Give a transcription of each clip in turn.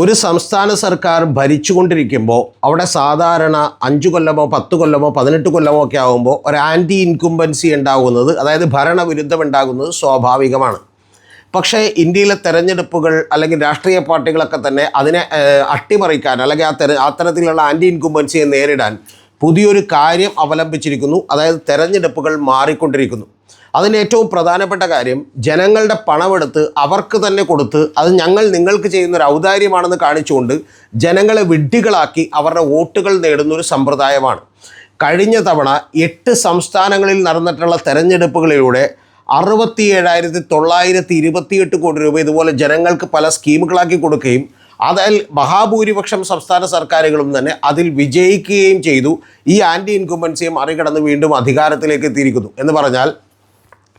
ഒരു സംസ്ഥാന സർക്കാർ ഭരിച്ചുകൊണ്ടിരിക്കുമ്പോൾ അവിടെ സാധാരണ അഞ്ചു കൊല്ലമോ പത്ത് കൊല്ലമോ പതിനെട്ട് കൊല്ലമോ ഒക്കെ ആകുമ്പോൾ ഒരു ആന്റി ഇൻകുംബൻസി ഉണ്ടാകുന്നത് അതായത് ഭരണവിരുദ്ധം ഉണ്ടാകുന്നത് സ്വാഭാവികമാണ്. പക്ഷേ ഇന്ത്യയിലെ തെരഞ്ഞെടുപ്പുകൾ അല്ലെങ്കിൽ രാഷ്ട്രീയ പാർട്ടികളൊക്കെ തന്നെ അതിനെ അട്ടിമറിക്കാൻ അല്ലെങ്കിൽ ആ തെര അത്തരത്തിലുള്ള ആന്റി ഇൻകുംബൻസിയെ നേരിടാൻ പുതിയൊരു കാര്യം അവലംബിച്ചിരിക്കുന്നു. അതായത് തെരഞ്ഞെടുപ്പുകൾ മാറിക്കൊണ്ടിരിക്കുന്നു. അതിന് ഏറ്റവും പ്രധാനപ്പെട്ട കാര്യം ജനങ്ങളുടെ പണമെടുത്ത് അവർക്ക് തന്നെ കൊടുത്ത് അത് ഞങ്ങൾ നിങ്ങൾക്ക് ചെയ്യുന്ന ഒരു ഔദാര്യമാണെന്ന് കാണിച്ചുകൊണ്ട് ജനങ്ങളെ വിഡ്ഢികളാക്കി അവരുടെ വോട്ടുകൾ നേടുന്ന ഒരു സമ്പ്രദായമാണ്. കഴിഞ്ഞ തവണ എട്ട് സംസ്ഥാനങ്ങളിൽ നടന്നിട്ടുള്ള തെരഞ്ഞെടുപ്പുകളിലൂടെ അറുപത്തി ഏഴായിരത്തി തൊള്ളായിരത്തി ഇരുപത്തിയെട്ട് കോടി രൂപ ഇതുപോലെ ജനങ്ങൾക്ക് പല സ്കീമുകളാക്കി കൊടുക്കുകയും അതിൽ മഹാഭൂരിപക്ഷം സംസ്ഥാന സർക്കാരുകളും തന്നെ അതിൽ വിജയിക്കുകയും ചെയ്തു. ഈ ആന്റി ഇൻകുമ്പൻസിയെ മറികടന്ന് വീണ്ടും അധികാരത്തിലേക്ക് എത്തിയിരിക്കുന്നു എന്ന് പറഞ്ഞാൽ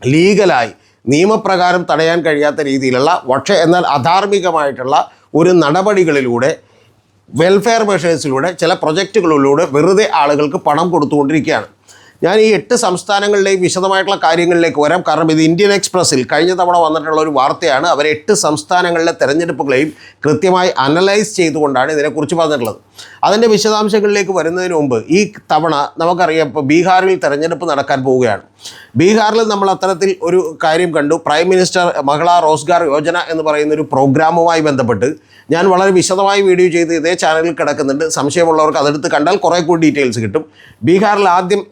ലീഗലായി നിയമപ്രകാരം തടയാൻ കഴിയാത്ത രീതിയിലുള്ള പക്ഷേ എന്നാൽ അധാർമികമായിട്ടുള്ള ഒരു നടപടികളിലൂടെ വെൽഫെയർ മെഷേഴ്സിലൂടെ ചില പ്രൊജക്റ്റുകളിലൂടെ വെറുതെ ആളുകൾക്ക് പണം കൊടുത്തുകൊണ്ടിരിക്കുകയാണ്. ഞാൻ ഈ എട്ട് സംസ്ഥാനങ്ങളിലെയും വിശദമായിട്ടുള്ള കാര്യങ്ങളിലേക്ക് വരാം. കാരണം ഇത് ഇന്ത്യൻ എക്സ്പ്രസ്സിൽ കഴിഞ്ഞ തവണ വന്നിട്ടുള്ള ഒരു വാർത്തയാണ്. അവർ എട്ട് സംസ്ഥാനങ്ങളിലെ തെരഞ്ഞെടുപ്പുകളെയും കൃത്യമായി അനലൈസ് ചെയ്തുകൊണ്ടാണ് ഇതിനെക്കുറിച്ച് പറഞ്ഞിട്ടുള്ളത്. അതിന്റെ വിശദാംശങ്ങളിലേക്ക് വരുന്നതിന് മുമ്പ് ഈ തവണ നമുക്കറിയാം ഇപ്പോൾ ബീഹാറിൽ തെരഞ്ഞെടുപ്പ് നടക്കാൻ പോവുകയാണ്. ബീഹാറിൽ നമ്മൾ അത്തരത്തിൽ ഒരു കാര്യം കണ്ടു. പ്രൈം മിനിസ്റ്റർ മഹിളാ റോസ്ഗാർ യോജന എന്ന് പറയുന്ന ഒരു പ്രോഗ്രാമുമായി ബന്ധപ്പെട്ട് ഞാൻ വളരെ വിശദമായി വീഡിയോ ചെയ്ത് ഇതേ ചാനലിൽ കിടക്കുന്നുണ്ട്. സംശയമുള്ളവർക്ക് അതെടുത്ത് കണ്ടാൽ കുറേ കൂടി ഡീറ്റെയിൽസ് കിട്ടും. ബീഹാറിൽ ആദ്യം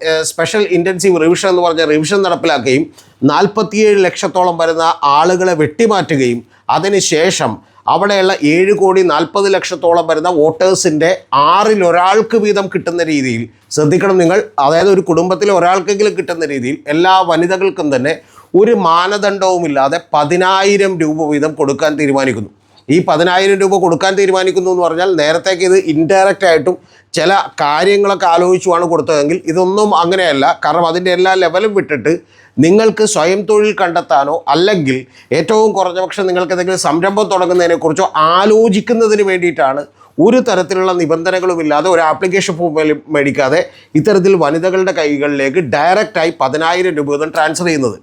സ്പെഷ്യൽ ഇന്റൻസീവ് റിവിഷൻ എന്ന് പറഞ്ഞ റിവിഷൻ നടപ്പിലാക്കുകയും നാൽപ്പത്തിയേഴ് ലക്ഷത്തോളം വരുന്ന ആളുകളെ വെട്ടിമാറ്റുകയും അതിനുശേഷം അവിടെയുള്ള ഏഴ് കോടി നാൽപ്പത് ലക്ഷത്തോളം വരുന്ന വോട്ടേഴ്സിന്റെ ആറിൽ ഒരാൾക്ക് വീതം കിട്ടുന്ന രീതിയിൽ ശ്രദ്ധിക്കണം നിങ്ങൾ. അതായത് ഒരു കുടുംബത്തിലെ ഒരാൾക്കെങ്കിലും കിട്ടുന്ന രീതിയിൽ എല്ലാ വനിതകൾക്കും തന്നെ ഒരു മാനദണ്ഡവുമില്ലാതെ പതിനായിരം രൂപ വീതം കൊടുക്കാൻ തീരുമാനിക്കുന്നു. ഈ പതിനായിരം രൂപ കൊടുക്കാൻ തീരുമാനിക്കുന്നു എന്ന് പറഞ്ഞാൽ നേരത്തേക്ക് ഇത് ഇൻഡയറക്റ്റ് ആയിട്ടും ചില കാര്യങ്ങളൊക്കെ ആലോചിച്ചുമാണ് കൊടുത്തതെങ്കിൽ ഇതൊന്നും അങ്ങനെയല്ല. കാരണം അതിന്റെ എല്ലാ ലെവലും വിട്ടിട്ട് നിങ്ങൾക്ക് സ്വയം തൊഴിൽ കണ്ടെത്താനോ അല്ലെങ്കിൽ ഏറ്റവും കുറഞ്ഞ പക്ഷം നിങ്ങൾക്ക് എന്തെങ്കിലും സംരംഭം തുടങ്ങുന്നതിനെക്കുറിച്ചോ ആലോചിക്കുന്നതിന് വേണ്ടിയിട്ടാണ് ഒരു തരത്തിലുള്ള നിബന്ധനകളുമില്ലാതെ ഒരു ആപ്ലിക്കേഷൻ ഫോം മേടിക്കാതെ ഇത്തരത്തിൽ വനിതകളുടെ കൈകളിലേക്ക് ഡയറക്റ്റായി പതിനായിരം രൂപ വീതം ട്രാൻസ്ഫർ ചെയ്യുന്നത്.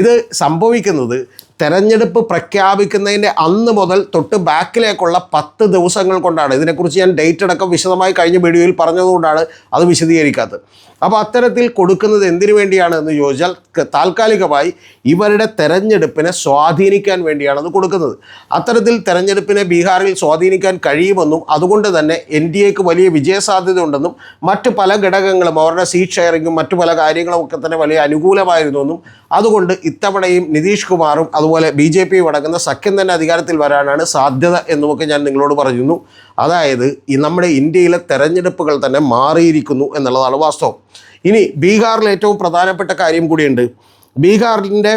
ഇത് സംഭവിക്കുന്നത് തെരഞ്ഞെടുപ്പ് പ്രഖ്യാപിക്കുന്നതിന്റെ അന്ന് മുതൽ തൊട്ട് ബാക്കിലേക്കുള്ള പത്ത് ദിവസങ്ങൾ കൊണ്ടാണ്. ഇതിനെക്കുറിച്ച് ഞാൻ ഡേറ്റ് അടക്കം വിശദമായി കഴിഞ്ഞ വീഡിയോയിൽ പറഞ്ഞതുകൊണ്ടാണ് അത് വിശദീകരിക്കാത്തത്. അപ്പോൾ അത്തരത്തിൽ കൊടുക്കുന്നത് എന്തിനു വേണ്ടിയാണ് എന്ന് ചോദിച്ചാൽ താൽക്കാലികമായി ഇവരുടെ തെരഞ്ഞെടുപ്പിനെ സ്വാധീനിക്കാൻ വേണ്ടിയാണ് അത് കൊടുക്കുന്നത്. അത്തരത്തിൽ തെരഞ്ഞെടുപ്പിനെ ബീഹാറിൽ സ്വാധീനിക്കാൻ കഴിയുമെന്നും അതുകൊണ്ട് തന്നെ എൻ ഡി എക്ക് വലിയ വിജയസാധ്യത ഉണ്ടെന്നും മറ്റ് പല ഘടകങ്ങളും അവരുടെ സീറ്റ് ഷെയറിങ്ങും മറ്റു പല കാര്യങ്ങളും ഒക്കെ തന്നെ വലിയ അനുകൂലമായിരുന്നെന്നും അതുകൊണ്ട് ഇത്തവണയും നിതീഷ് കുമാറും അതുപോലെ ബി ജെ പിയും അടങ്ങുന്ന സഖ്യം തന്നെ അധികാരത്തിൽ വരാനാണ് സാധ്യത എന്നുമൊക്കെ ഞാൻ നിങ്ങളോട് പറയുന്നു അതായത് ഈ നമ്മുടെ ഇന്ത്യയിലെ തെരഞ്ഞെടുപ്പുകൾ തന്നെ മാറിയിരിക്കുന്നു എന്നുള്ളതാണ് വാസ്തവം. ഇനി ബീഹാറിൽ ഏറ്റവും പ്രധാനപ്പെട്ട കാര്യം കൂടിയുണ്ട്. ബീഹാറിന്റെ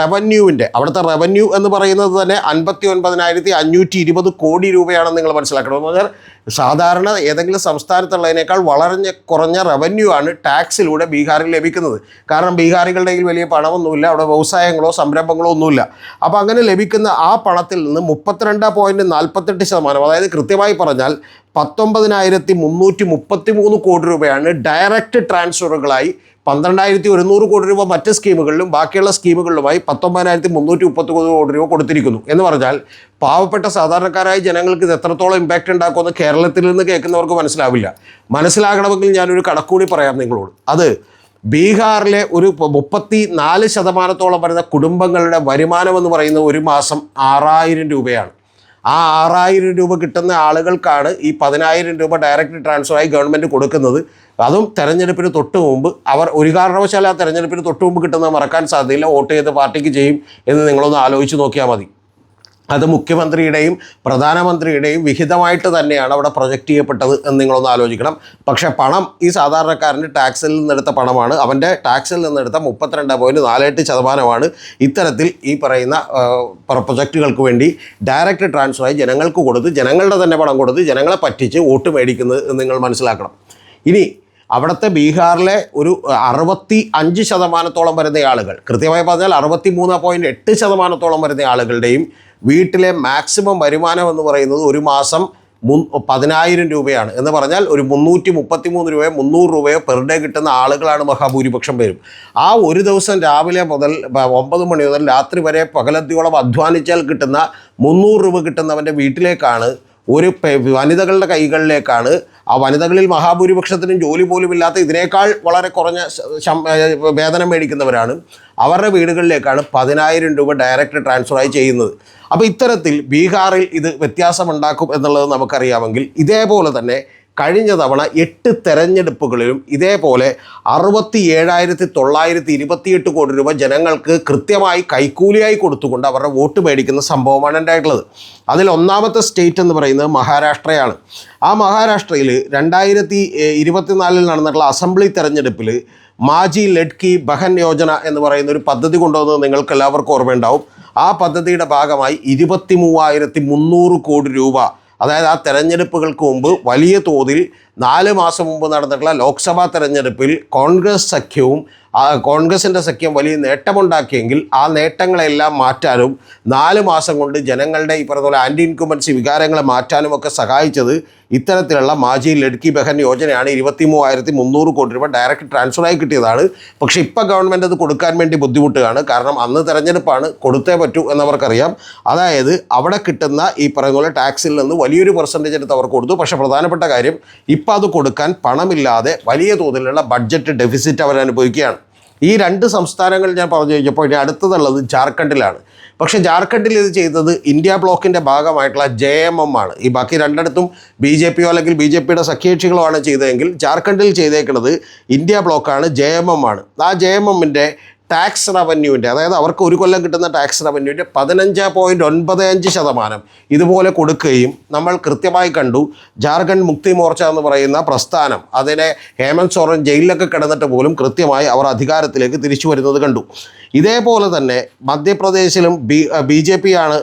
റവന്യൂവിന്റെ അവിടുത്തെ റവന്യൂ എന്ന് പറയുന്നത് തന്നെ അൻപത്തി ഒൻപതിനായിരത്തി അഞ്ഞൂറ്റി ഇരുപത് കോടി രൂപയാണെന്ന് നിങ്ങൾ മനസ്സിലാക്കണം. എന്ന് പറഞ്ഞാൽ സാധാരണ ഏതെങ്കിലും സംസ്ഥാനത്തുള്ളതിനേക്കാൾ വളരെ കുറഞ്ഞ റവന്യൂ ആണ് ടാക്സിലൂടെ ബീഹാറിൽ ലഭിക്കുന്നത്. കാരണം ബീഹാറികളുടെ കയ്യിൽ വലിയ പണമൊന്നുമില്ല അവിടെ വ്യവസായങ്ങളോ സംരംഭങ്ങളോ ഒന്നുമില്ല. അപ്പോൾ അങ്ങനെ ലഭിക്കുന്ന ആ പണത്തിൽ നിന്ന് മുപ്പത്തിരണ്ട് പോയിന്റ് നാൽപ്പത്തെട്ട് ശതമാനം അതായത് കൃത്യമായി പറഞ്ഞാൽ പത്തൊമ്പതിനായിരത്തി മുന്നൂറ്റി മുപ്പത്തി മൂന്ന് കോടി രൂപയാണ് ഡയറക്റ്റ് ട്രാൻസ്ഫറുകളായി പന്ത്രണ്ടായിരത്തി ഒരുന്നൂറ് കോടി രൂപ മറ്റ് സ്കീമുകളിലും ബാക്കിയുള്ള സ്കീമുകളിലുമായി പത്തൊമ്പതിനായിരത്തി മുന്നൂറ്റി മുപ്പത്തി കോടി രൂപ കൊടുത്തിരിക്കുന്നു. എന്ന് പറഞ്ഞാൽ പാവപ്പെട്ട സാധാരണക്കാരായ ജനങ്ങൾക്ക് ഇത് എത്രത്തോളം ഇമ്പാക്റ്റ് ഉണ്ടാക്കുമെന്ന് കേരളത്തിൽ നിന്ന് കേൾക്കുന്നവർക്ക് മനസ്സിലാവില്ല. മനസ്സിലാകണമെങ്കിൽ ഞാനൊരു കണക്കൂടി പറയാം നിങ്ങളോട്. അത് ബീഹാറിലെ ഒരു മുപ്പത്തി നാല് ശതമാനത്തോളം വരുന്ന കുടുംബങ്ങളുടെ വരുമാനം എന്ന് പറയുന്നത് ഒരു മാസം ആറായിരം രൂപയാണ്. ആ ആറായിരം രൂപ കിട്ടുന്ന ആളുകൾക്കാണ് ഈ പതിനായിരം രൂപ ഡയറക്റ്റ് ട്രാൻസ്ഫറായി ഗവൺമെന്റ് കൊടുക്കുന്നത്. അതും തെരഞ്ഞെടുപ്പിന് തൊട്ട് മുമ്പ് അവർ ഒരു കാരണവശാലും ആ തെരഞ്ഞെടുപ്പിന് തൊട്ട് മുമ്പ് കിട്ടുന്നത് മറക്കാൻ സാധ്യതയില്ല. വോട്ട് ചെയ്ത് പാർട്ടിക്ക് ചെയ്യും എന്ന് നിങ്ങളൊന്ന് ആലോചിച്ച് നോക്കിയാൽ മതി. അത് മുഖ്യമന്ത്രിയുടെയും പ്രധാനമന്ത്രിയുടെയും വിഹിതമായിട്ട് തന്നെയാണ് അവിടെ പ്രൊജക്റ്റ് ചെയ്യപ്പെട്ടത് എന്ന് നിങ്ങളൊന്ന് ആലോചിക്കണം. പക്ഷേ പണം ഈ സാധാരണക്കാരന്റെ ടാക്സിൽ നിന്നെടുത്ത പണമാണ്. അവന്റെ ടാക്സിൽ നിന്നെടുത്ത മുപ്പത്തിരണ്ട് പോയിന്റ് നാലെട്ട് ശതമാനമാണ് ഇത്തരത്തിൽ ഈ പറയുന്ന പ്രൊജക്റ്റുകൾക്ക് വേണ്ടി ഡയറക്റ്റ് ട്രാൻസ്ഫറായി ജനങ്ങൾക്ക് കൊടുത്ത് ജനങ്ങളുടെ തന്നെ പണം കൊടുത്ത് ജനങ്ങളെ പറ്റിച്ച് വോട്ട് മേടിക്കുന്നത് നിങ്ങൾ മനസ്സിലാക്കണം. ഇനി അവിടുത്തെ ബീഹാറിലെ ഒരു അറുപത്തി അഞ്ച് ശതമാനത്തോളം വരുന്ന ആളുകൾ കൃത്യമായി പറഞ്ഞാൽ അറുപത്തി മൂന്ന് പോയിന്റ് എട്ട് ശതമാനത്തോളം വരുന്ന ആളുകളുടെയും വീട്ടിലെ മാക്സിമം വരുമാനം എന്ന് പറയുന്നത് ഒരു മാസം മു പതിനായിരം രൂപയാണ്. എന്ന് പറഞ്ഞാൽ ഒരു മുന്നൂറ്റി മുപ്പത്തി മൂന്ന് രൂപയോ മുന്നൂറ് രൂപയോ പെർ ഡേ കിട്ടുന്ന ആളുകളാണ് മഹാഭൂരിപക്ഷം പേരും. ആ ഒരു ദിവസം രാവിലെ മുതൽ ഒമ്പത് മണി മുതൽ രാത്രി വരെ പകലത്തിയോളം അധ്വാനിച്ചാൽ കിട്ടുന്ന മുന്നൂറ് രൂപ കിട്ടുന്നവന്റെ വീട്ടിലേക്കാണ് ഒരു വനിതകളുടെ കൈകളിലേക്കാണ് ആ വനിതകളിൽ മഹാഭൂരിപക്ഷത്തിനും ജോലി പോലും ഇല്ലാത്ത ഇതിനേക്കാൾ വളരെ കുറഞ്ഞ വേതനം മേടിക്കുന്നവരാണ്. അവരുടെ വീടുകളിലേക്കാണ് പതിനായിരം രൂപ ഡയറക്റ്റ് ട്രാൻസ്ഫറായി ചെയ്യുന്നത്. അപ്പോൾ ഇത്തരത്തിൽ ബീഹാറിൽ ഇത് വ്യത്യാസമുണ്ടാക്കും എന്നുള്ളത് നമുക്കറിയാമെങ്കിൽ ഇതേപോലെ തന്നെ കഴിഞ്ഞ തവണ എട്ട് തെരഞ്ഞെടുപ്പുകളിലും ഇതേപോലെ അറുപത്തി ഏഴായിരത്തി തൊള്ളായിരത്തി ഇരുപത്തിയെട്ട് കോടി രൂപ ജനങ്ങൾക്ക് കൃത്യമായി കൈക്കൂലിയായി കൊടുത്തുകൊണ്ട് അവരുടെ വോട്ട് മേടിക്കുന്ന സംഭവമാണ് ഉണ്ടായിട്ടുള്ളത്. അതിൽ ഒന്നാമത്തെ സ്റ്റേറ്റ് എന്ന് പറയുന്നത് മഹാരാഷ്ട്രയാണ്. ആ മഹാരാഷ്ട്രയിൽ രണ്ടായിരത്തി ഇരുപത്തിനാലിൽ നടന്നിട്ടുള്ള അസംബ്ലി തെരഞ്ഞെടുപ്പിൽ മാജി ലഡ്കി ബഹൻ യോജന എന്ന് പറയുന്ന ഒരു പദ്ധതി കൊണ്ടുവന്നത് നിങ്ങൾക്ക് എല്ലാവർക്കും ഓർമ്മയുണ്ടാവും. ആ പദ്ധതിയുടെ ഭാഗമായി ഇരുപത്തി മൂവായിരത്തി മുന്നൂറ് കോടി രൂപ അതായത് ആ തെരഞ്ഞെടുപ്പുകൾക്ക് മുമ്പ് വലിയ തോതിൽ നാല് മാസം മുമ്പ് നടന്നിട്ടുള്ള ലോക്സഭാ തെരഞ്ഞെടുപ്പിൽ കോൺഗ്രസ് സഖ്യവും കോൺഗ്രസിന്റെ സഖ്യം വലിയ നേട്ടമുണ്ടാക്കിയെങ്കിൽ ആ നേട്ടങ്ങളെല്ലാം മാറ്റാനും നാല് മാസം കൊണ്ട് ജനങ്ങളുടെ ഈ പറഞ്ഞ പോലെ ആന്റി ഇൻകുമൻസി വികാരങ്ങളെ മാറ്റാനും ഒക്കെ സഹായിച്ചത് ഇത്തരത്തിലുള്ള മാജി ലഡ്കി ബഹൻ യോജനയാണ്. ഇരുപത്തി മൂവായിരത്തി മുന്നൂറ് കോടി രൂപ ഡയറക്റ്റ് ട്രാൻസ്ഫറായി കിട്ടിയതാണ്. പക്ഷേ ഇപ്പോൾ ഗവൺമെന്റ് അത് കൊടുക്കാൻ വേണ്ടി ബുദ്ധിമുട്ടുകയാണ്. കാരണം അന്ന് തെരഞ്ഞെടുപ്പാണ് കൊടുത്തേ പറ്റൂ എന്നവർക്കറിയാം. അതായത് അവിടെ കിട്ടുന്ന ഈ പറയുന്ന പോലെ ടാക്സിൽ നിന്ന് വലിയൊരു പെർസെന്റേജ് എടുത്ത് അവർ കൊടുത്തു. പക്ഷേ പ്രധാനപ്പെട്ട കാര്യം ഇപ്പോൾ അത് കൊടുക്കാൻ പണമില്ലാതെ വലിയ തോതിലുള്ള ബഡ്ജറ്റ് ഡെഫിസിറ്റ് അവർ അനുഭവിക്കുകയാണ്. ഈ രണ്ട് സംസ്ഥാനങ്ങൾ ഞാൻ പറഞ്ഞു കഴിഞ്ഞപ്പോൾ ഇനി അടുത്തതുള്ളത് ജാർഖണ്ഡിലാണ്. പക്ഷേ ജാർഖണ്ഡിൽ ഇത് ചെയ്തത് ഇന്ത്യ ബ്ലോക്കിന്റെ ഭാഗമായിട്ടുള്ള ജെ എം എം ആണ്. ഈ ബാക്കി രണ്ടിടത്തും ബി ജെ പിയോ അല്ലെങ്കിൽ ബി ജെ പിയുടെ സഖ്യകക്ഷികളോ ആണ് ചെയ്തതെങ്കിൽ ജാർഖണ്ഡിൽ ചെയ്തേക്കുന്നത് ഇന്ത്യ ബ്ലോക്കാണ് ജെ എം എം ആണ്. ആ ജെ എം എമ്മിന്റെ ടാക്സ് റവന്യൂവിന്റെ അതായത് അവർക്ക് ഒരു കൊല്ലം കിട്ടുന്ന ടാക്സ് റവന്യൂവിന്റെ പതിനഞ്ച് പോയിന്റ് ഒൻപത് അഞ്ച് ശതമാനം ഇതുപോലെ കൊടുക്കുകയും നമ്മൾ കൃത്യമായി കണ്ടു ജാർഖണ്ഡ് മുക്തി മോർച്ച എന്ന് പറയുന്ന പ്രസ്ഥാനം അതിനെ ഹേമന്ത് സോറൻ ജയിലിലൊക്കെ കിടന്നിട്ട് പോലും കൃത്യമായി അവർ അധികാരത്തിലേക്ക് തിരിച്ചു വരുന്നത് കണ്ടു. ഇതേപോലെ തന്നെ മധ്യപ്രദേശിലും ബി ബി ജെ പിയാണ്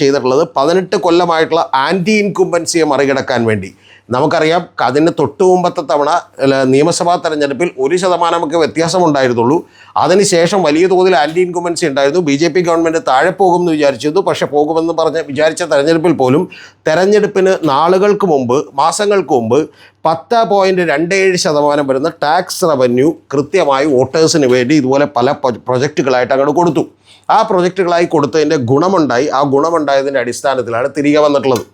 ചെയ്തിട്ടുള്ളത് പതിനെട്ട് കൊല്ലമായിട്ടുള്ള ആന്റി ഇൻകുംബൻസിയെ മറികടക്കാൻ വേണ്ടി. നമുക്കറിയാം അതിന് തൊട്ടു മുമ്പത്തെ തവണ നിയമസഭാ തെരഞ്ഞെടുപ്പിൽ ഒരു ശതമാനമൊക്കെ വ്യത്യാസമുണ്ടായിരുന്നുള്ളൂ. അതിനുശേഷം വലിയ തോതിൽ ആന്റി ഇൻകുമൻസി ഉണ്ടായിരുന്നു. ബി ജെ പി ഗവൺമെന്റ് താഴെ പോകുമെന്ന് വിചാരിച്ചിരുന്നു. പക്ഷേ പോകുമെന്ന് പറഞ്ഞ് വിചാരിച്ച തെരഞ്ഞെടുപ്പിൽ പോലും തെരഞ്ഞെടുപ്പിന് നാളുകൾക്ക് മുമ്പ് മാസങ്ങൾക്ക് മുമ്പ് പത്ത് പോയിന്റ് രണ്ട് ഏഴ് ശതമാനം വരുന്ന ടാക്സ് റവന്യൂ കൃത്യമായി വോട്ടേഴ്സിന് വേണ്ടി ഇതുപോലെ പല പ്രൊ- പ്രൊജക്റ്റുകളായിട്ട് അങ്ങോട്ട് കൊടുത്തു. ആ പ്രൊജക്റ്റുകളായി കൊടുത്തതിന്റെ ഗുണമുണ്ടായി. ആ ഗുണമുണ്ടായതിന്റെ അടിസ്ഥാനത്തിലാണ് തിരികെ വന്നിട്ടുള്ളത്.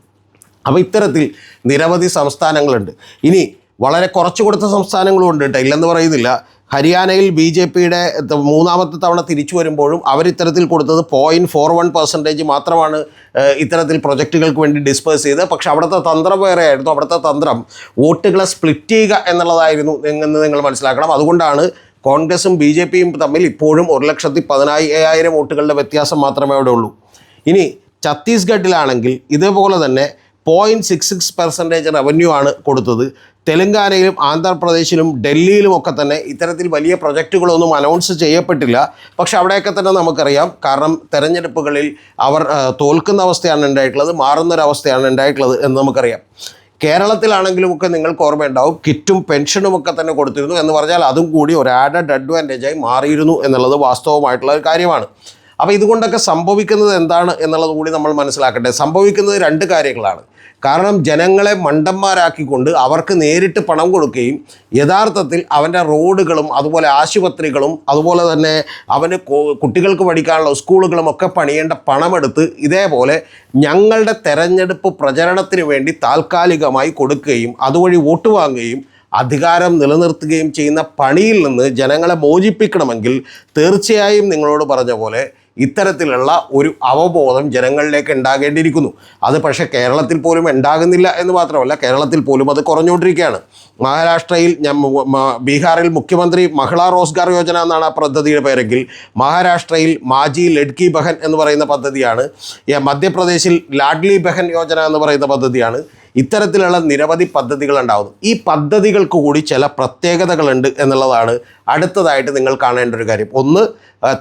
അപ്പോൾ ഇത്തരത്തിൽ നിരവധി സംസ്ഥാനങ്ങളുണ്ട്. ഇനി വളരെ കുറച്ചു കൊടുത്ത സംസ്ഥാനങ്ങളും ഉണ്ട് കേട്ടോ. ഇല്ലെന്ന് പറയുന്നില്ല. ഹരിയാനയിൽ ബി ജെ പിയുടെ മൂന്നാമത്തെ തവണ തിരിച്ചു വരുമ്പോഴും അവർ ഇത്തരത്തിൽ കൊടുത്തത് പോയിന്റ് ഫോർ വൺ പെർസെന്റേജ് മാത്രമാണ് ഇത്തരത്തിൽ പ്രൊജക്റ്റുകൾക്ക് വേണ്ടി ഡിസ്പേഴ്സ് ചെയ്തത്. പക്ഷേ അവിടുത്തെ തന്ത്രം വേറെ ആയിരുന്നു. അവിടുത്തെ തന്ത്രം വോട്ടുകളെ സ്പ്ലിറ്റ് ചെയ്യുക എന്നുള്ളതായിരുന്നു എന്ന് നിങ്ങൾ മനസ്സിലാക്കണം. അതുകൊണ്ടാണ് കോൺഗ്രസും ബി ജെ പിയും തമ്മിൽ ഇപ്പോഴും ഒരു ലക്ഷത്തി പതിനായിരം വോട്ടുകളുടെ വ്യത്യാസം മാത്രമേ അവിടെ ഉള്ളൂ. ഇനി ഛത്തീസ്ഗഡിലാണെങ്കിൽ ഇതേപോലെ തന്നെ point six six percentage revenue ആണ് കൊടുത്തത്. തെലങ്കാനയിലും ആന്ധ്രാപ്രദേശിലും ഡൽഹിയിലും ഒക്കെ തന്നെ ഇത്തരത്തിൽ വലിയ പ്രൊജക്റ്റുകളൊന്നും അനൗൺസ് ചെയ്യപ്പെട്ടില്ല. പക്ഷെ അവിടെയൊക്കെ തന്നെ നമുക്കറിയാം കാരണം തെരഞ്ഞെടുപ്പുകളിൽ അവർ തോൽക്കുന്ന അവസ്ഥയാണ് ഉണ്ടായിട്ടുള്ളത് മാറുന്നൊരവസ്ഥയാണ് ഉണ്ടായിട്ടുള്ളത് എന്ന് നമുക്കറിയാം. കേരളത്തിലാണെങ്കിലും ഒക്കെ നിങ്ങൾക്ക് ഓർമ്മയുണ്ടാവും കിറ്റും പെൻഷനും ഒക്കെ തന്നെ കൊടുത്തിരുന്നു എന്ന് പറഞ്ഞാൽ അതും കൂടി ഒരു ആഡഡ് അഡ്വാന്റേജായി മാറിയിരുന്നു എന്നുള്ളത് വാസ്തവമായിട്ടുള്ള ഒരു കാര്യമാണ്. അപ്പോൾ ഇതുകൊണ്ടൊക്കെ സംഭവിക്കുന്നത് എന്താണ് എന്നുള്ളത് കൂടി നമ്മൾ മനസ്സിലാക്കട്ടെ. സംഭവിക്കുന്നത് രണ്ട് കാര്യങ്ങളാണ്. കാരണം ജനങ്ങളെ മണ്ടന്മാരാക്കിക്കൊണ്ട് അവർക്ക് നേരിട്ട് പണം കൊടുക്കുകയും യഥാർത്ഥത്തിൽ അവന്റെ റോഡുകളും അതുപോലെ ആശുപത്രികളും അതുപോലെ തന്നെ അവന് കുട്ടികൾക്ക് പഠിക്കാനുള്ള സ്കൂളുകളും ഒക്കെ പണിയേണ്ട പണമെടുത്ത് ഇതേപോലെ ഞങ്ങളുടെ തെരഞ്ഞെടുപ്പ് പ്രചരണത്തിന് വേണ്ടി താൽക്കാലികമായി കൊടുക്കുകയും അതുവഴി വോട്ട് വാങ്ങുകയും അധികാരം നിലനിർത്തുകയും ചെയ്യുന്ന പണിയിൽ നിന്ന് ജനങ്ങളെ മോചിപ്പിക്കണമെങ്കിൽ തീർച്ചയായും നിങ്ങളോട് പറഞ്ഞ പോലെ ഇത്തരത്തിലുള്ള ഒരു അവബോധം ജനങ്ങളിലേക്ക് ഉണ്ടാകേണ്ടിയിരിക്കുന്നു. അത് പക്ഷേ കേരളത്തിൽ പോലും ഉണ്ടാകുന്നില്ല എന്ന് മാത്രമല്ല കേരളത്തിൽ പോലും അത് കുറഞ്ഞുകൊണ്ടിരിക്കുകയാണ്. മഹാരാഷ്ട്രയിൽ ബീഹാറിൽ മുഖ്യമന്ത്രി മഹിളാ റോസ്ഗാർ യോജന എന്നാണ് ആ പദ്ധതിയുടെ പേരെങ്കിൽ മഹാരാഷ്ട്രയിൽ മാജി ലഡ്കി ബഹൻ എന്ന് പറയുന്ന പദ്ധതിയാണ് മധ്യപ്രദേശിൽ ലാഡ്ലി ബഹൻ യോജന എന്ന് പറയുന്ന പദ്ധതിയാണ് ഇത്തരത്തിലുള്ള നിരവധി പദ്ധതികൾ ഉണ്ടാകുന്നു ഈ പദ്ധതികൾക്ക് കൂടി ചില പ്രത്യേകതകളുണ്ട് എന്നുള്ളതാണ് അടുത്തതായിട്ട് നിങ്ങൾ കാണേണ്ട ഒരു കാര്യം. ഒന്ന്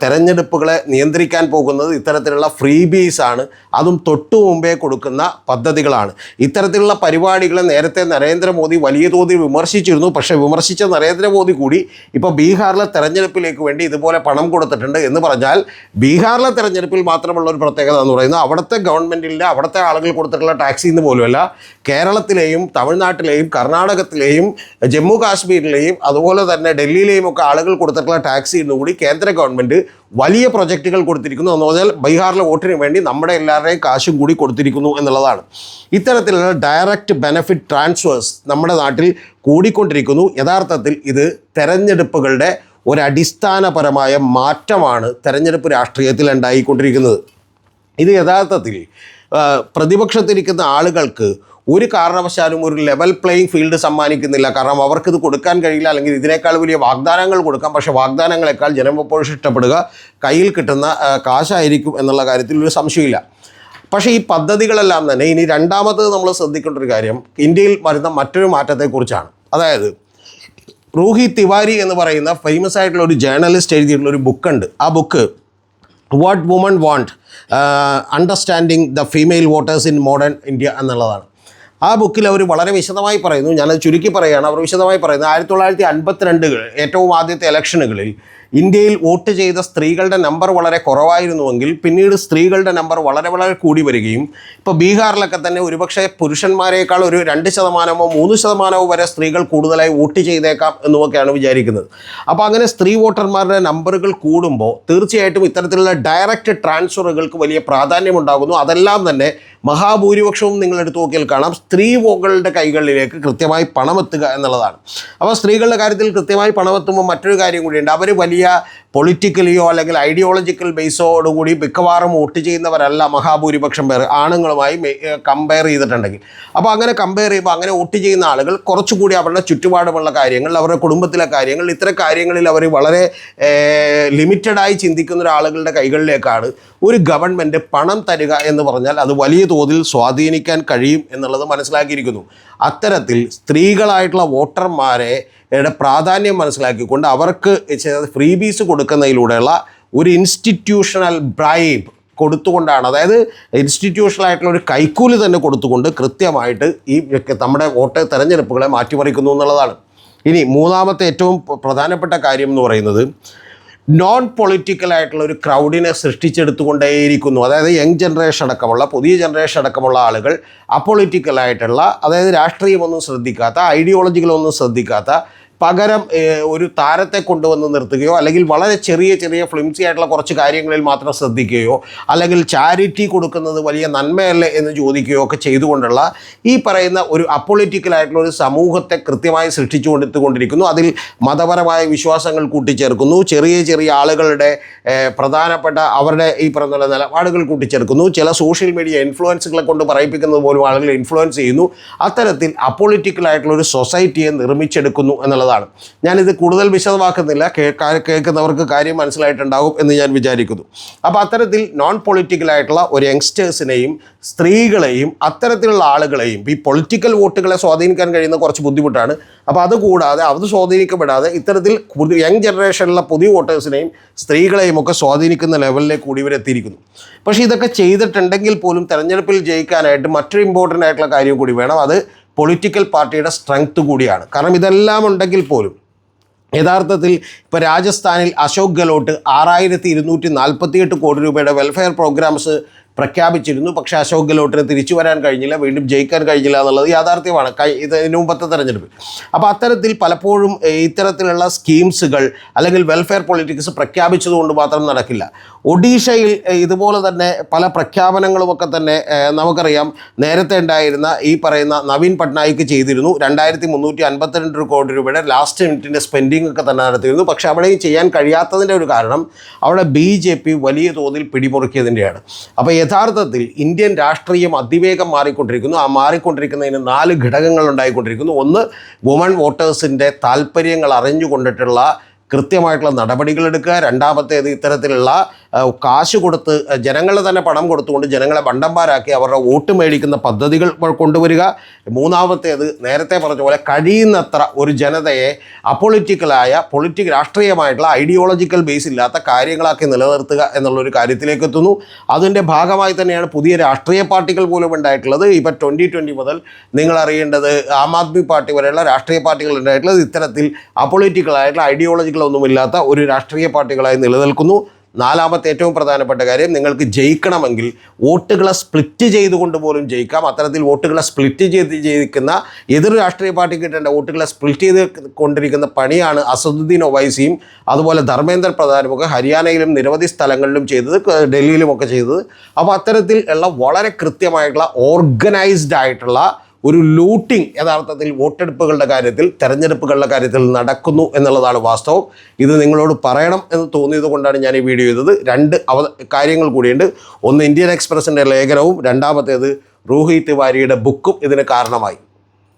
തെരഞ്ഞെടുപ്പുകളെ നിയന്ത്രിക്കാൻ പോകുന്നത് ഇത്തരത്തിലുള്ള ഫ്രീ ബീസ് ആണ്. അതും തൊട്ടു മുമ്പേ കൊടുക്കുന്ന പദ്ധതികളാണ്. ഇത്തരത്തിലുള്ള പരിപാടികളെ നേരത്തെ നരേന്ദ്രമോദി വലിയ തോതിൽ വിമർശിച്ചിരുന്നു. പക്ഷേ വിമർശിച്ച നരേന്ദ്രമോദി കൂടി ഇപ്പോൾ ബീഹാറിലെ തെരഞ്ഞെടുപ്പിലേക്ക് വേണ്ടി ഇതുപോലെ പണം കൊടുത്തിട്ടുണ്ട് എന്ന് പറഞ്ഞാൽ ബീഹാറിലെ തെരഞ്ഞെടുപ്പിൽ മാത്രമുള്ള ഒരു പ്രത്യേകത എന്ന് പറയുന്നത് അവിടുത്തെ ഗവൺമെന്റിന്റെ അവിടുത്തെ ആളുകൾ കൊടുത്തിട്ടുള്ള ടാക്സിൽ നിന്ന് പോലുമല്ല. കേരളത്തിലെയും തമിഴ്നാട്ടിലെയും കർണാടകത്തിലെയും ജമ്മു കാശ്മീരിലെയും അതുപോലെ തന്നെ ഡൽഹിയിലെയും ഒക്കെ ആളുകൾ കൊടുത്തിട്ടുള്ള ടാക്സിൽ നിന്ന് കൂടി കേന്ദ്ര ഗവൺമെന്റ് വലിയ പ്രൊജക്റ്റുകൾ കൊടുത്തിരിക്കുന്നു എന്ന് പറഞ്ഞാൽ ബീഹാറിലെ വോട്ടിന് വേണ്ടി നമ്മുടെ എല്ലാവരുടെയും കാശും കൂടി കൊടുത്തിരിക്കുന്നു എന്നുള്ളതാണ്. ഇത്തരത്തിലുള്ള ഡയറക്റ്റ് ബെനഫിറ്റ് ട്രാൻസ്ഫേഴ്സ് നമ്മുടെ നാട്ടിൽ കൂടിക്കൊണ്ടിരിക്കുന്നു. യഥാർത്ഥത്തിൽ ഇത് തെരഞ്ഞെടുപ്പുകളുടെ ഒരടിസ്ഥാനപരമായ മാറ്റമാണ് തെരഞ്ഞെടുപ്പ് രാഷ്ട്രീയത്തിൽ ഉണ്ടായിക്കൊണ്ടിരിക്കുന്നത്. ഇത് യഥാർത്ഥത്തിൽ പ്രതിപക്ഷത്തിരിക്കുന്ന ആളുകൾക്ക് ഒരു കാരണവശാലും ഒരു ലെവൽ പ്ലേയിങ് ഫീൽഡ് സമ്മാനിക്കുന്നില്ല. കാരണം അവർക്കിത് കൊടുക്കാൻ കഴിയില്ല അല്ലെങ്കിൽ ഇതിനേക്കാൾ വലിയ വാഗ്ദാനങ്ങൾ കൊടുക്കാം. പക്ഷേ വാഗ്ദാനങ്ങളെക്കാൾ ജനം എപ്പോഴും ഇഷ്ടപ്പെടുക കയ്യിൽ കിട്ടുന്ന കാശായിരിക്കും എന്നുള്ള കാര്യത്തിൽ ഒരു സംശയമില്ല. പക്ഷേ ഈ പദ്ധതികളെല്ലാം തന്നെ ഇനി രണ്ടാമത്തത് നമ്മൾ ശ്രദ്ധിക്കേണ്ട ഒരു കാര്യം ഇന്ത്യയിൽ വരുന്ന മറ്റൊരു മാറ്റത്തെക്കുറിച്ചാണ്. അതായത് റൂഹി തിവാരി എന്ന് പറയുന്ന ഫേമസ് ആയിട്ടുള്ള ഒരു ജേർണലിസ്റ്റ് എഴുതിയിട്ടുള്ള ഒരു ബുക്കുണ്ട് ആ book what woman want understanding the female voters in modern India എന്നുള്ളതാണ്. ആ ബുക്കിൽ അവർ വളരെ വിശദമായി പറയുന്നു. ഞാനത് ചുരുക്കി പറയുകയാണ്. അവർ വിശദമായി പറയുന്നത് ആയിരത്തി തൊള്ളായിരത്തി അൻപത്തിരണ്ടുകൾ ഏറ്റവും ആദ്യത്തെ ഇലക്ഷനുകളിൽ ഇന്ത്യയിൽ വോട്ട് ചെയ്ത സ്ത്രീകളുടെ നമ്പർ വളരെ കുറവായിരുന്നുവെങ്കിൽ പിന്നീട് സ്ത്രീകളുടെ നമ്പർ വളരെ വളരെ കൂടി വരികയും ഇപ്പോൾ ബീഹാറിലൊക്കെ തന്നെ ഒരുപക്ഷെ പുരുഷന്മാരെക്കാൾ ഒരു രണ്ട് ശതമാനമോ മൂന്ന് ശതമാനമോ വരെ സ്ത്രീകൾ കൂടുതലായി വോട്ട് ചെയ്തേക്കാം എന്നുമൊക്കെയാണ് വിചാരിക്കുന്നത്. അപ്പോൾ അങ്ങനെ സ്ത്രീ വോട്ടർമാരുടെ നമ്പറുകൾ കൂടുമ്പോൾ തീർച്ചയായിട്ടും ഇത്തരത്തിലുള്ള ഡയറക്റ്റ് ട്രാൻസ്ഫറുകൾക്ക് വലിയ പ്രാധാന്യമുണ്ടാകുന്നു. അതെല്ലാം തന്നെ മഹാഭൂരിപക്ഷവും നിങ്ങൾ നോക്കിയാൽ കാണാം. സ്ത്രീ വോട്ടുകളുടെ കൈകളിലേക്ക് കൃത്യമായി പണമെത്തുക എന്നുള്ളതാണ്. അപ്പോൾ സ്ത്രീകളുടെ കാര്യത്തിൽ കൃത്യമായി പണമെത്തുമ്പോൾ മറ്റൊരു കാര്യം കൂടിയുണ്ട്. അവർ വലിയ പൊളിറ്റിക്കലിയോ അല്ലെങ്കിൽ ഐഡിയോളജിക്കൽ ബേസോടുകൂടി മിക്കവാറും വോട്ട് ചെയ്യുന്നവരല്ല മഹാഭൂരിപക്ഷം പേർ ആണുങ്ങളുമായി കമ്പയർ ചെയ്തിട്ടുണ്ടെങ്കിൽ. അപ്പോൾ അങ്ങനെ കമ്പയർ ചെയ്യുമ്പോൾ അങ്ങനെ വോട്ട് ചെയ്യുന്ന ആളുകൾ കുറച്ചുകൂടി അവരുടെ ചുറ്റുപാടുമുള്ള കാര്യങ്ങൾ അവരുടെ കുടുംബത്തിലെ കാര്യങ്ങൾ ഇത്തരം കാര്യങ്ങളിൽ അവർ വളരെ ലിമിറ്റഡായി ചിന്തിക്കുന്ന ഒരാളുകളുടെ കൈകളിലേക്കാണ് ഒരു ഗവൺമെന്റ് പണം തരിക എന്ന് പറഞ്ഞാൽ അത് വലിയ തോതിൽ സ്വാധീനിക്കാൻ കഴിയും എന്നുള്ളത് മനസ്സിലാക്കിയിരിക്കുന്നു. അത്തരത്തിൽ സ്ത്രീകളായിട്ടുള്ള വോട്ടർമാരെ പ്രാധാന്യം മനസ്സിലാക്കിക്കൊണ്ട് അവർക്ക് ഫ്രീ ബീസ് കൊടുക്കുന്നതിലൂടെയുള്ള ഒരു ഇൻസ്റ്റിറ്റ്യൂഷണൽ ബ്രൈബ് കൊടുത്തുകൊണ്ടാണ്. അതായത് ഇൻസ്റ്റിറ്റ്യൂഷണൽ ആയിട്ടുള്ള ഒരു കൈക്കൂലി തന്നെ കൊടുത്തുകൊണ്ട് കൃത്യമായിട്ട് ഈ നമ്മുടെ വോട്ട് തെരഞ്ഞെടുപ്പുകളെ മാറ്റിമറിക്കുന്നു എന്നുള്ളതാണ്. ഇനി മൂന്നാമത്തെ ഏറ്റവും പ്രധാനപ്പെട്ട കാര്യം എന്ന് പറയുന്നത് നോൺ പൊളിറ്റിക്കൽ ആയിട്ടുള്ള ഒരു ക്രൗഡിനെ സൃഷ്ടിച്ചെടുത്തുകൊണ്ടേയിരിക്കുന്നു. അതായത് യങ് ജനറേഷൻ അടക്കമുള്ള പുതിയ ജനറേഷൻ അടക്കമുള്ള ആളുകൾ അപ്പൊളിറ്റിക്കലായിട്ടുള്ള അതായത് രാഷ്ട്രീയമൊന്നും ശ്രദ്ധിക്കാത്ത ഐഡിയോളജികളൊന്നും ശ്രദ്ധിക്കാത്ത പകരം ഒരു താരത്തെ കൊണ്ടുവന്ന് നിർത്തുകയോ അല്ലെങ്കിൽ വളരെ ചെറിയ ചെറിയ ഫ്ലിംസി ആയിട്ടുള്ള കുറച്ച് കാര്യങ്ങളിൽ മാത്രം ശ്രദ്ധിക്കുകയോ അല്ലെങ്കിൽ ചാരിറ്റി കൊടുക്കുന്നത് വലിയ നന്മയല്ലേ എന്ന് ചോദിക്കുകയോ ഒക്കെ ചെയ്തുകൊണ്ടുള്ള ഈ പറയുന്ന ഒരു അപ്പൊളിറ്റിക്കലായിട്ടുള്ള ഒരു സമൂഹത്തെ കൃത്യമായി സൃഷ്ടിച്ചു കൊടുത്തുകൊണ്ടിരിക്കുന്നു അതിൽ മതപരമായ വിശ്വാസങ്ങൾ കൂട്ടിച്ചേർക്കുന്നു. ചെറിയ ചെറിയ ആളുകളുടെ പ്രധാനപ്പെട്ട അവരുടെ ഈ പറഞ്ഞ നിലപാടുകൾ കൂട്ടിച്ചേർക്കുന്നു. ചില സോഷ്യൽ മീഡിയ ഇൻഫ്ലുവൻസുകളെ കൊണ്ട് പറയിപ്പിക്കുന്നത് പോലും ആളുകൾ ഇൻഫ്ലുവൻസ് ചെയ്യുന്നു. അത്തരത്തിൽ അപ്പൊളിറ്റിക്കൽ ആയിട്ടുള്ള ഒരു സൊസൈറ്റിയെ നിർമ്മിച്ചെടുക്കുന്നു എന്നുള്ളതാണ് ഞാനിത് കൂടുതൽ വിശദമാക്കുന്നില്ല. കേൾക്കുന്നവർക്ക് കാര്യം മനസ്സിലായിട്ടുണ്ടാകും എന്ന് ഞാൻ വിചാരിക്കുന്നു. അപ്പോൾ അത്തരത്തിൽ നോൺ പൊളിറ്റിക്കലായിട്ടുള്ള ഒരു യങ്സ്റ്റേഴ്സിനെയും സ്ത്രീകളെയും അത്തരത്തിലുള്ള ആളുകളെയും ഈ പൊളിറ്റിക്കൽ വോട്ടുകളെ സ്വാധീനിക്കാൻ കഴിയുന്ന കുറച്ച് ബുദ്ധിമുട്ടാണ്. അപ്പോൾ അതുകൂടാതെ അത് സ്വാധീനിക്കപ്പെടാതെ ഇത്തരത്തിൽ യങ് ജനറേഷനിലുള്ള പുതിയ വോട്ടേഴ്സിനെയും സ്ത്രീകളെയും ഒക്കെ സ്വാധീനിക്കുന്ന ലെവലിലേക്ക് കൂടി ഇവരെത്തിയിരിക്കുന്നു പക്ഷേ ഇതൊക്കെ ചെയ്തിട്ടുണ്ടെങ്കിൽ പോലും തെരഞ്ഞെടുപ്പിൽ ജയിക്കാനായിട്ട് മറ്റൊരു ഇമ്പോർട്ടന്റ് ആയിട്ടുള്ള കാര്യം കൂടി വേണം. അത് പൊളിറ്റിക്കൽ പാർട്ടിയുടെ സ്ട്രെങ്ത് കൂടിയാണ്. കാരണം ഇതെല്ലാം ഉണ്ടെങ്കിൽ പോലും യഥാർത്ഥത്തിൽ ഇപ്പോൾ രാജസ്ഥാനിൽ അശോക് ഗെലോട്ട് ആറായിരത്തി ഇരുന്നൂറ്റി നാൽപ്പത്തിയെട്ട് കോടി രൂപയുടെ വെൽഫെയർ പ്രോഗ്രാംസ് പ്രഖ്യാപിച്ചിരുന്നു. പക്ഷേ അശോക് ഗെഹ്ലോട്ടിന് തിരിച്ചു വരാൻ കഴിഞ്ഞില്ല. വീണ്ടും ജയിക്കാൻ കഴിഞ്ഞില്ല എന്നുള്ളത് യാഥാർത്ഥ്യമാണ്. ഇതിനു മുമ്പത്തെ തെരഞ്ഞെടുപ്പ് അപ്പോൾ അത്തരത്തിൽ പലപ്പോഴും ഇത്തരത്തിലുള്ള സ്കീംസുകൾ അല്ലെങ്കിൽ വെൽഫെയർ പൊളിറ്റിക്സ് പ്രഖ്യാപിച്ചതുകൊണ്ട് മാത്രം നടക്കില്ല. ഒഡീഷയിൽ ഇതുപോലെ തന്നെ പല പ്രഖ്യാപനങ്ങളുമൊക്കെ തന്നെ നമുക്കറിയാം. നേരത്തെ ഉണ്ടായിരുന്ന ഈ പറയുന്ന നവീൻ പട്നായിക്ക് ചെയ്തിരുന്നു. രണ്ടായിരത്തി മുന്നൂറ്റി അൻപത്തിരണ്ട് കോടി രൂപയുടെ ലാസ്റ്റ് മിനിറ്റിന്റെ സ്പെൻഡിംഗ് ഒക്കെ തന്നെ നടത്തിയിരുന്നു. പക്ഷേ അവിടെ ചെയ്യാൻ കഴിയാത്തതിന്റെ ഒരു കാരണം അവിടെ ബി വലിയ തോതിൽ പിടിമുറുക്കിയതിന്റെയാണ് അപ്പോൾ യഥാർത്ഥത്തിൽ ഇന്ത്യൻ രാഷ്ട്രീയം അതിവേഗം മാറിക്കൊണ്ടിരിക്കുന്നു. ആ മാറിക്കൊണ്ടിരിക്കുന്നതിന് നാല് ഘടകങ്ങൾ ഉണ്ടായിക്കൊണ്ടിരിക്കുന്നു. ഒന്ന് വുമൺ വോട്ടേഴ്സിന്റെ താല്പര്യങ്ങൾ അറിഞ്ഞുകൊണ്ടിട്ടുള്ള കൃത്യമായിട്ടുള്ള നടപടികൾ എടുക്കുക. രണ്ടാമത്തേത് ഇത്തരത്തിലുള്ള കാശ് കൊടുത്ത് ജനങ്ങൾ തന്നെ പണം കൊടുത്തുകൊണ്ട് ജനങ്ങളെ ബണ്ടന്മാരാക്കി അവരുടെ വോട്ട് മേടിക്കുന്ന പദ്ധതികൾ കൊണ്ടുവരിക. മൂന്നാമത്തേത് നേരത്തെ പറഞ്ഞ പോലെ കഴിയുന്നത്ര ഒരു ജനതയെ അപൊളിറ്റിക്കലായ പൊളിറ്റിക് രാഷ്ട്രീയമായിട്ടുള്ള ഐഡിയോളജിക്കൽ ബേസ് ഇല്ലാത്ത കാര്യങ്ങളാക്കി നിലനിർത്തുക എന്നുള്ളൊരു കാര്യത്തിലേക്ക് എത്തുന്നു. അതിന്റെ ഭാഗമായി തന്നെയാണ് പുതിയ രാഷ്ട്രീയ പാർട്ടികൾ പോലും ഉണ്ടായിട്ടുള്ളത്. ഇപ്പം ട്വന്റി ട്വന്റി മുതൽ നിങ്ങൾ അറിയേണ്ടത് ആം ആദ്മി പാർട്ടി വരെയുള്ള രാഷ്ട്രീയ പാർട്ടികൾ ഉണ്ടായിട്ടുള്ളത് ഇത്തരത്തിൽ അപൊളിറ്റിക്കലായിട്ടുള്ള ഐഡിയോളജികളൊന്നുമില്ലാത്ത ഒരു രാഷ്ട്രീയ പാർട്ടികളായി നിലനിൽക്കുന്നു. നാലാമത്തെ ഏറ്റവും പ്രധാനപ്പെട്ട കാര്യം നിങ്ങൾക്ക് ജയിക്കണമെങ്കിൽ വോട്ടുകളെ സ്പ്ലിറ്റ് ചെയ്തുകൊണ്ട് പോലും ജയിക്കാം. അത്തരത്തിൽ വോട്ടുകളെ സ്പ്ലിറ്റ് ചെയ്ത് ജയിക്കുന്ന എതിർ രാഷ്ട്രീയ പാർട്ടിക്ക് കിട്ടേണ്ട വോട്ടുകളെ സ്പ്ലിറ്റ് ചെയ്ത് കൊണ്ടിരിക്കുന്ന പണിയാണ് അസദുദ്ദീൻ ഒവൈസിയും അതുപോലെ ധർമ്മേന്ദ്ര പ്രധാനുമൊക്കെ ഹരിയാനയിലും നിരവധി സ്ഥലങ്ങളിലും ചെയ്തത് ഡൽഹിയിലുമൊക്കെ ചെയ്തത്. അപ്പോൾ അത്തരത്തിൽ ഉള്ള വളരെ കൃത്യമായിട്ടുള്ള ഓർഗനൈസ്ഡ് ആയിട്ടുള്ള ഒരു ലൂട്ടിംഗ് യഥാർത്ഥത്തിൽ വോട്ടെടുപ്പുകളുടെ കാര്യത്തിൽ തെരഞ്ഞെടുപ്പുകളുടെ കാര്യത്തിൽ നടക്കുന്നു എന്നുള്ളതാണ് വാസ്തവം. ഇത് നിങ്ങളോട് പറയണം എന്ന് തോന്നിയത് കൊണ്ടാണ് ഞാൻ ഈ വീഡിയോ ചെയ്തത്. രണ്ട് അവ കാര്യങ്ങൾ കൂടിയുണ്ട്. ഒന്ന് ഇന്ത്യൻ എക്സ്പ്രസിന്റെ ലേഖനവും രണ്ടാമത്തേത് റൂഹി തിവാരിയുടെ ബുക്കും ഇതിന് കാരണമായി.